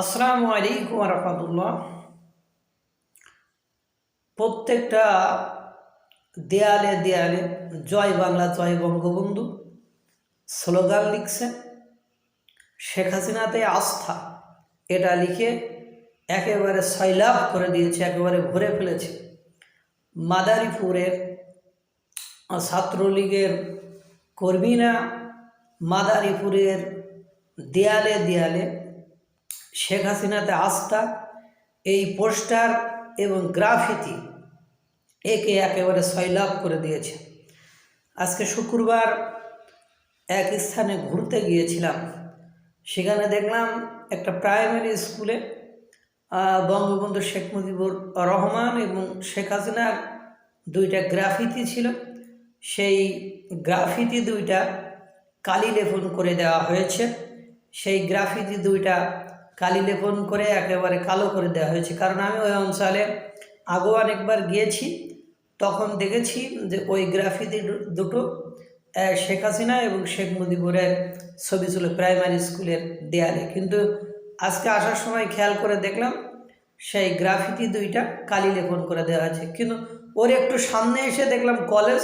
আসসালামু আলাইকুম রহমতুল্লাহ। প্রত্যেকটা দেয়ালে দেয়ালে জয় বাংলা, জয় বঙ্গবন্ধু স্লোগান লিখছে। শেখ হাসিনাতে আস্থা, এটা লিখে একেবারে সৈলাভ করে দিয়েছে, একেবারে ভরে ফেলেছে। মাদারীপুরের ছাত্রলীগের কর্মীরা মাদারীপুরের দেয়ালে দেয়ালে শেখ হাসিনাতে আস্থা, এই পোস্টার এবং গ্রাফিতি একে একেবারে সয়লাভ করে দিয়েছে। আজকে শুক্রবার এক স্থানে ঘুরতে গিয়েছিলাম। সেখানে দেখলাম একটা প্রাইমারি স্কুলে বঙ্গবন্ধু শেখ মুজিবুর রহমান এবং শেখ হাসিনার দুইটা গ্রাফিতি ছিল। সেই গ্রাফিতি দুইটা কালি লেপন করে দেওয়া হয়েছে। সেই গ্রাফিতি দুইটা কালি লেপন করে একেবারে কালো করে দেওয়া হয়েছে। কারণ আমি ওই অঞ্চলে আগেও অনেকবার গিয়েছি, তখন দেখেছি যে ওই গ্রাফিতি দুটো শেখ হাসিনা এবং শেখ মুজিবুরের ছবি ছিল প্রাইমারি স্কুলের দেয়ালে। কিন্তু আজকে আসার সময় খেয়াল করে দেখলাম, সেই গ্রাফিতি দুইটা কালি লেপন করে দেওয়া আছে কিন্তু ওর একটু সামনে এসে দেখলাম কলেজ,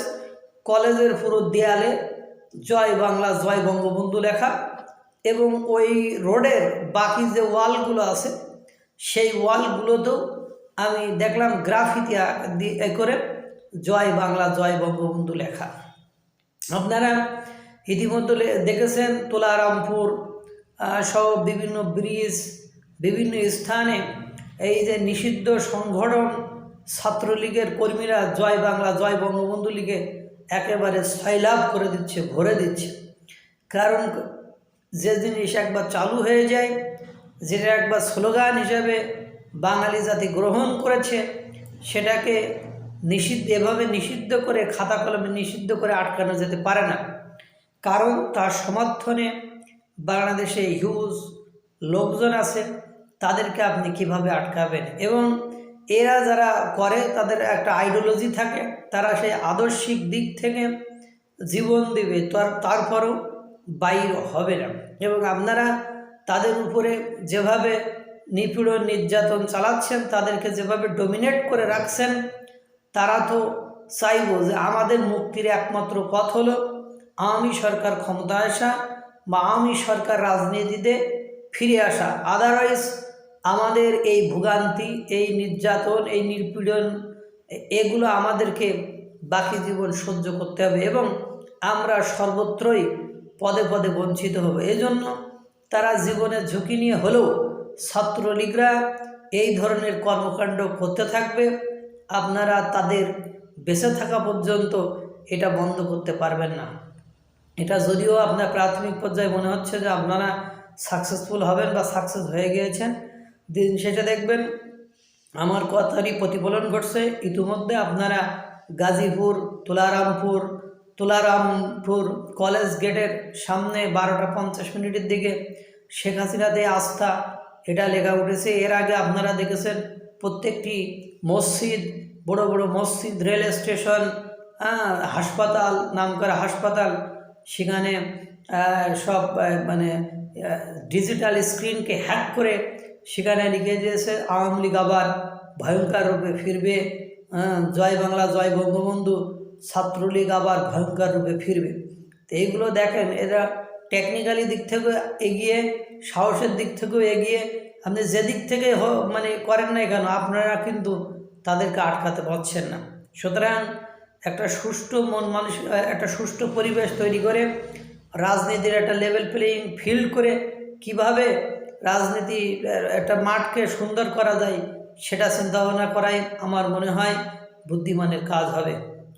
কলেজের পুরো দেয়ালে জয় বাংলা, জয় বঙ্গবন্ধু লেখা। এবং ওই রোডের বাকি যে ওয়ালগুলো আছে, সেই ওয়ালগুলোতেও আমি দেখলাম গ্রাফিতি করে জয় বাংলা, জয় বঙ্গবন্ধু লেখা। আপনারা ইতিমধ্যে দেখেছেন তোলারামপুর সহ বিভিন্ন ব্রিজ, বিভিন্ন স্থানে এই যে নিষিদ্ধ সংগঠন ছাত্রলীগের কর্মীরা জয় বাংলা, জয় বঙ্গবন্ধু লিগে একেবারে সয়লাভ করে দিচ্ছে, ভরে দিচ্ছে। কারণ যে জিনিস একবার চালু হয়ে যায়, যেটা একবার স্লোগান হিসাবে বাঙালি জাতি গ্রহণ করেছে, সেটাকে নিষিদ্ধ, এভাবে নিষিদ্ধ করে, খাতা কলমে নিষিদ্ধ করে আটকানো যেতে পারে না। কারণ তার সমর্থনে বাংলাদেশে হিউজ লোকজন আছে, তাদেরকে আপনি কীভাবে আটকাবেন? এবং এরা যারা করে, তাদের একটা আইডিওলজি থাকে, তারা সেই আদর্শিক দিক থেকে জীবন দিবে। তার, তারপরও বাইর হবে না। এবং আপনারা তাদের উপরে যেভাবে নিপীড়ন, নির্যাতন চালাচ্ছেন, তাদেরকে যেভাবে ডোমিনেট করে রাখছেন, তারা তো চাইব যে আমাদের মুক্তির একমাত্র পথ হলো আওয়ামী সরকার ক্ষমতায় আসা বা আওয়ামী সরকার রাজনীতিতে ফিরে আসা। আদারওয়াইজ আমাদের এই ভোগান্তি, এই নির্যাতন, এই নিপীড়ন, এগুলো আমাদেরকে বাকি জীবন সহ্য করতে হবে এবং আমরা সর্বত্রই পদে পদে বঞ্চিত হব। এজন্য তারা জীবনের ঝুঁকি নিয়ে হলেও ছাত্রলীগরা এই ধরনের কর্মকাণ্ড করতে থাকবে। আপনারা তাদের বেঁচে থাকা পর্যন্ত এটা বন্ধ করতে পারবেন না। এটা যদিও আপনার প্রাথমিক পর্যায়ে মনে হচ্ছে যে আপনারা সাকসেসফুল হবেন বা সাকসেস হয়ে গিয়েছেন, দিন শেষে দেখবেন আমার কথারই প্রতিফলন ঘটছে। ইতিমধ্যে আপনারা গাজীপুর, তুলারামপুর তুলারামপুর কলেজ গেটের সামনে বারোটা পঞ্চাশ মিনিটের দিকে শেখ হাসিনাতে আস্থা এটা লেখা উঠেছে। এর আগে আপনারা দেখেছেন প্রত্যেকটি মসজিদ বড় বড় মসজিদ রেল স্টেশন হ্যাঁ, হাসপাতাল নাম করা হাসপাতাল সেখানে সব মানে ডিজিটাল স্ক্রিনকে হ্যাক করে সেখানে লিখে দিয়েছে আওয়ামী লীগ আবার ভয়ঙ্কর রূপে ফিরবে হ্যাঁ, জয় বাংলা জয় বঙ্গবন্ধু ছাত্রলীগ আবার ভয়ঙ্কর রূপে ফিরবে। তো এইগুলো দেখেন, এরা টেকনিক্যালি দিক থেকে এগিয়ে, সাহসের দিক থেকেও এগিয়ে, আপনি যে দিক থেকে মানে করেন না কেন, আপনারা কিন্তু তাদেরকে আটকাতে পারছেন না। সুতরাং একটা সুষ্ঠু মন মানুষ একটা সুষ্ঠু পরিবেশ তৈরি করে, রাজনীতির একটা লেভেল প্লেয়িং ফিল্ড করে কীভাবে রাজনীতি, একটা মাঠকে সুন্দর করা যায়, সেটা চিন্তা ভাবনা করাই আমার মনে হয় বুদ্ধিমানের কাজ হবে।